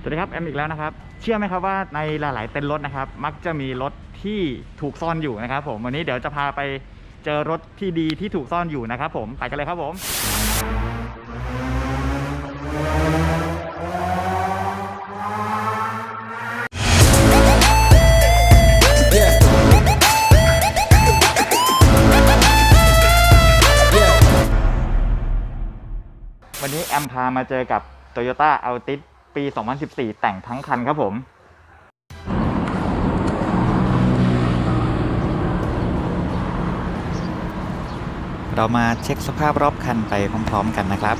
สวัสดีครับแอมอีกแล้วนะครับ เชื่อไหมครับว่าในหลาย ๆ เต็นท์รถนะครับ มักจะมีรถที่ถูกซ่อนอยู่นะครับ ผมวันนี้เดี๋ยวจะพาไปเจอรถที่ดีที่ถูกซ่อนอยู่นะครับ ผมไปกันเลยครับผม วันนี้แอมพามาเจอกับ Toyota Altis ปี 2014 แต่งทั้งคันครับผมเรามาเช็คสภาพรอบคันไปพร้อม ๆ กันนะครับ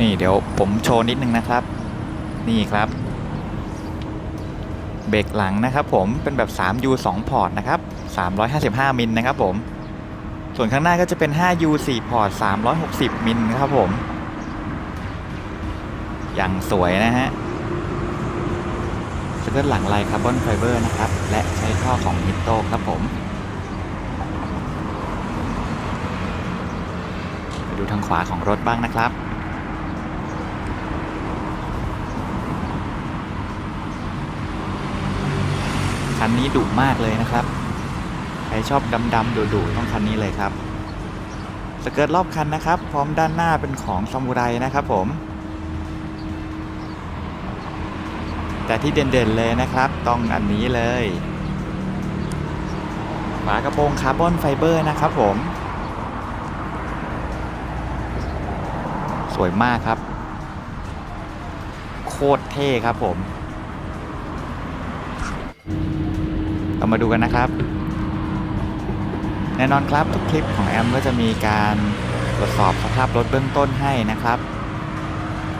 นี่เดี๋ยวผมโชว์นิดนึงนะครับ นี่ครับ เบรกหลังนะครับผมเป็นแบบ 3U 2 พอร์ตนะครับ 355 มิลนะครับผม ส่วนข้างหน้าก็จะเป็น 5U 4 พอร์ต 360 มิลครับผมอย่างสวยนะฮะสเกิร์ตหลังลายคาร์บอนไฟเบอร์นะครับ และใช้ท่อของมิโต้ครับผม ไปดูทางขวาของรถบ้างนะครับคันนี้ดุมากเลยนะครับ ชอบดำๆดุๆต้องคันนี้เลยครับ สเกิร์ตรอบคันนะครับ พร้อมด้านหน้าเป็นของซามูไรนะครับผม แต่ที่เด่นๆเลยนะครับ ต้องอันนี้เลยฝากระโปรงคาร์บอนไฟเบอร์นะครับผม สวยมากครับ โคตรเท่ครับผม เรามาดูกันนะครับ แน่นอนครับทุกคลิปของแอมก็จะมีการตรวจสอบสภาพรถเบื้องต้นให้นะครับ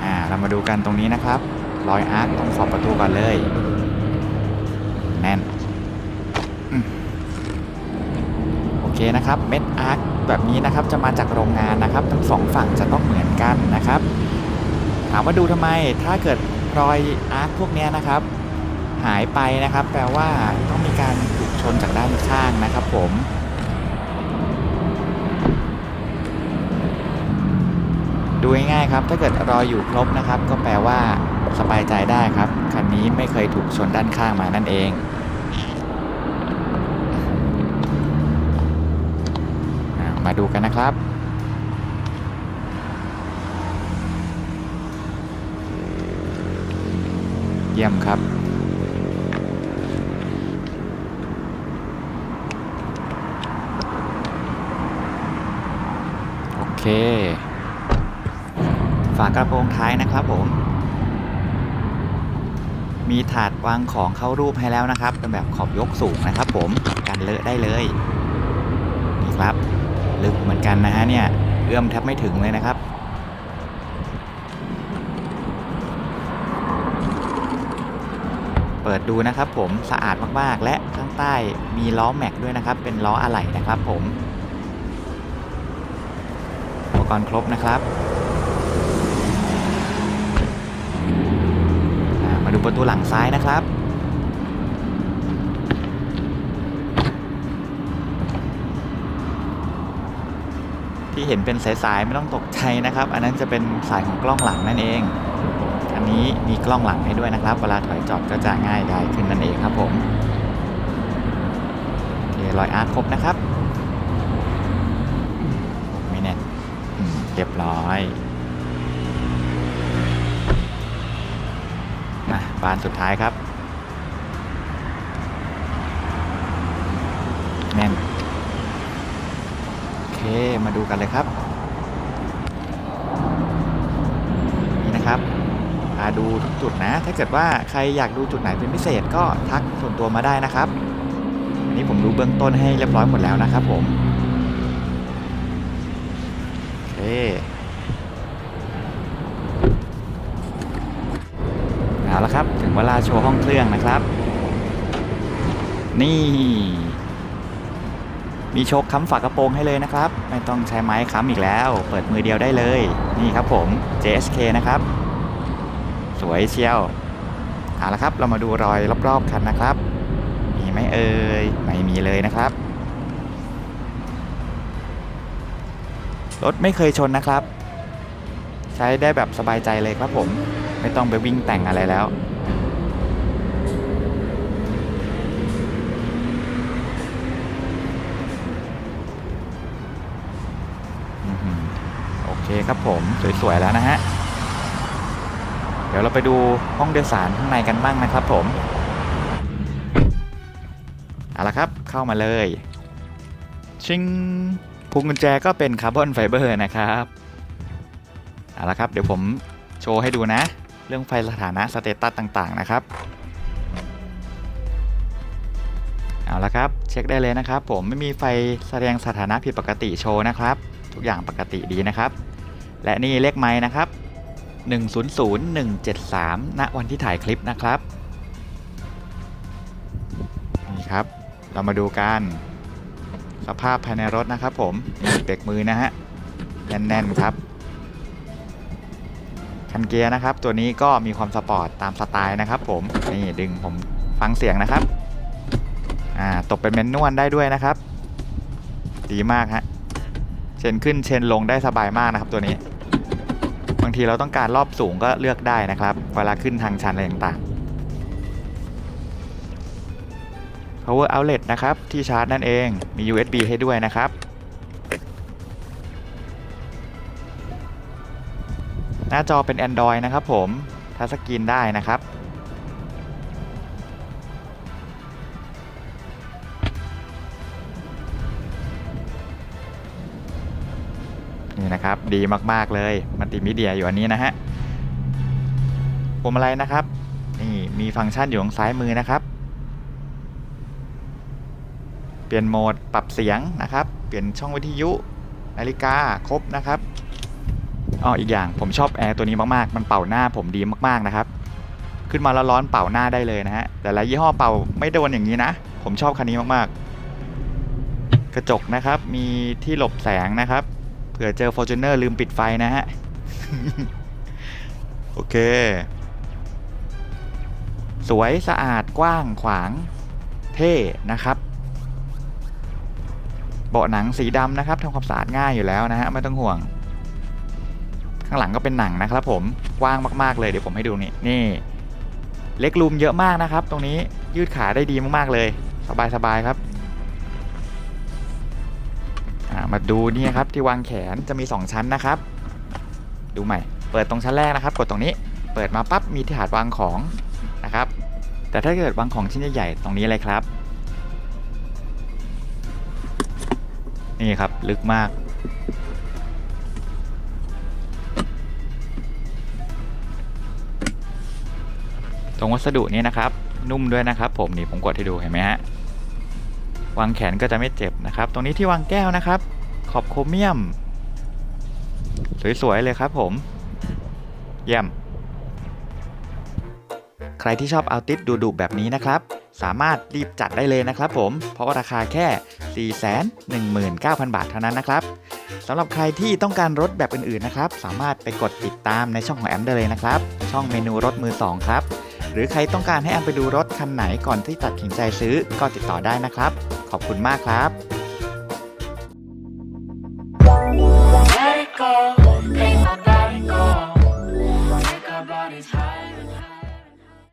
อ่าเรามาดูกันตรงนี้นะครับรอยอาร์คตรงขอบประตูก่อนเลยแน่นอโอเคนะครับเม็ดอาร์คแบบนี้นะครับจะมาจากโรงงานนะครับ ทั้งสองฝั่งจะต้องเหมือนกันนะครับถามว่าดูทำไมถ้าเกิดรอยอาร์คพวกนี้นะครับ หายไปนะครับ แปลว่าต้องมีการถูกชนจากด้านข้างนะครับ ผม ดูง่ายๆครับ ถ้าเกิดรอยอยู่ครบนะครับ ก็แปลว่าสบายใจได้ครับ คันนี้ไม่เคยถูกชนด้านข้างมานั่นเองมาดูกันนะครับเยี่ยมครับโอเค ฝากระโปรงท้ายนะครับผม มีถาดวางของเข้ารูปให้แล้วนะครับ เป็นแบบขอบยกสูงนะครับผมกันเลอะได้เลย นี่ครับ ลึกเหมือนกันนะฮะเนี่ย เอื้อมแทบไม่ถึงเลยนะครับเปิดดูนะครับผมสะอาดมากๆ และข้างใต้มีล้อแม็กด้วยนะครับ เป็นล้ออะไหล่นะครับผม อุปกรณ์ครบนะครับอ่ามาดู ประตูหลังซ้ายนะครับ ที่เห็นเป็นสายๆไม่ต้องตกใจนะครับ อันนั้นจะเป็นสายของกล้องหลังนั่นเอง อันนี้มีกล้องหลังให้ด้วยนะครับ เวลาถอยจอดก็จะง่ายได้ขึ้นนั่นเองครับผมโอเครอยอาร์คครบนะครับไม่แน่เรียบร้อย บานสุดท้ายครับ แน่น โอเค มาดูกันเลยครับ นี่นะครับพาดูทุกจุดนะ ถ้าเกิดว่าใครอยากดูจุดไหนเป็นพิเศษก็ทักส่วนตัวมาได้นะครับอันนี้ผมดูเบื้องต้นให้เรียบร้อยหมดแล้วนะครับผม โอเค เอาละครับ ถึงเวลาโชว์ห้องเครื่องนะครับ นี่ มีโชคค้ำฝากระโปรงให้เลยนะครับ ไม่ต้องใช้ไม้ค้ำอีกแล้ว เปิดมือเดียวได้เลย นี่ครับผม JSK นะครับ สวยเชียวเอาละครับ เรามาดูรอยรอบๆคันนะครับ มีไหมเอ่ย ไม่มีเลยนะครับ รถไม่เคยชนนะครับ ใช้ได้แบบสบายใจเลยครับผม ไม่ต้องไปวิ่งแต่งอะไรแล้วโอเคครับผมสวยๆแล้วนะฮะ เดี๋ยวเราไปดูห้องโดยสารข้างในกันบ้างนะครับผมเอาละครับเข้ามาเลย ชิงพวงกุญแจก็เป็นคาร์บอนไฟเบอร์นะครับ เอาละครับเดี๋ยวผมโชว์ให้ดูนะ เรื่องไฟสถานะสเตตัสต่างๆนะครับเอาละครับเช็คได้เลยนะครับ ผมไม่มีไฟแสดงสถานะผิดปกติโชว์นะครับ ทุกอย่างปกติดีนะครับ และนี่เลขไม้นะครับ 100173 ณวันที่ถ่ายคลิปนะครับนี่ครับ เรามาดูกันสภาพภายในรถนะครับ ผมเบรกมือนะฮะแน่นๆครับ คันเกียร์นะครับ ตัวนี้ก็มีความสปอร์ตตามสไตล์นะครับ ผมนี่ดึงผมฟังเสียงนะครับอ่าตบเป็นเมนนวลได้ด้วยนะครับ ดีมากฮะเชนขึ้นเชนลงได้สบายมากนะครับตัวนี้ บางทีเราต้องการรอบสูงก็เลือกได้นะครับ เวลาขึ้นทางชันอะไรต่างๆ power outlet นะครับ ที่ชาร์จนั่นเองมี USB ให้ด้วยนะครับ หน้าจอเป็น Android นะครับผมทัชสกรีนได้นะครับนี่นะครับดีมากๆเลยมัลติมีเดียอยู่อันนี้นะฮะพวงมาลัยนะครับนี่มีฟังก์ชันอยู่ทางซ้ายมือนะครับ เปลี่ยนโหมดปรับเสียงนะครับ เปลี่ยนช่องวิทยุนาฬิกาครบนะครับ อ๋ออีกอย่างผมชอบแอร์ตัวนี้มากๆ มันเป่าหน้าผมดีมากๆนะครับ ขึ้นมาแล้วร้อนเป่าหน้าได้เลยนะฮะ แต่ละยี่ห้อเป่าไม่โดนอย่างนี้นะ ผมชอบคันนี้มากๆ กระจกนะครับ มีที่หลบแสงนะครับ เผื่อเจอ Fortuner ลืมปิดไฟนะฮะ โอเค สวยสะอาดกว้างขวางเท่นะครับเบาะหนังสีดำนะครับทำความสะอาดง่ายอยู่แล้วนะฮะไม่ต้องห่วง ข้างหลังก็เป็นหนังนะครับผมกว้างมากๆเลยเดี๋ยวผมให้ดูนี่นี่ เล็กรูมเยอะมากนะครับ ตรงนี้ยืดขาได้ดีมากๆเลย สบายๆครับมาดูนี่ครับที่วางแขนจะมี 2 ชั้นนะครับ ดูใหม่ เปิดตรงชั้นแรกนะครับ กดตรงนี้เปิดมาปั๊บมีที่ถาดวางของนะครับ แต่ถ้าเกิดวางของชิ้นใหญ่ๆตรงนี้เลยครับ นี่ครับลึกมาก ตรงวัสดุนี้นะครับ นุ่มด้วยนะครับผมนี่ผมกดให้ดูเห็นไหมฮะวางแขนก็จะไม่เจ็บนะครับ ตรงนี้ที่วางแก้วนะครับ ขอบโครเมียม สวยๆเลยครับผมเยี่ยมใครที่ชอบเอาติดดูดุแบบนี้นะครับ สามารถรีบจัดได้เลยนะครับผม เพราะว่าราคาแค่ 419,000 บาทเท่านั้นนะครับสำหรับใครที่ต้องการรถแบบอื่นๆนะครับ สามารถไปกดติดตามในช่องของแอมได้เลยนะครับ ช่องเมนูรถมือ 2 ครับ หรือใครต้องการให้แอมไปดูรถคันไหนก่อนที่ตัดสินใจซื้อก็ติดต่อได้นะครับ ขอบคุณมากครับ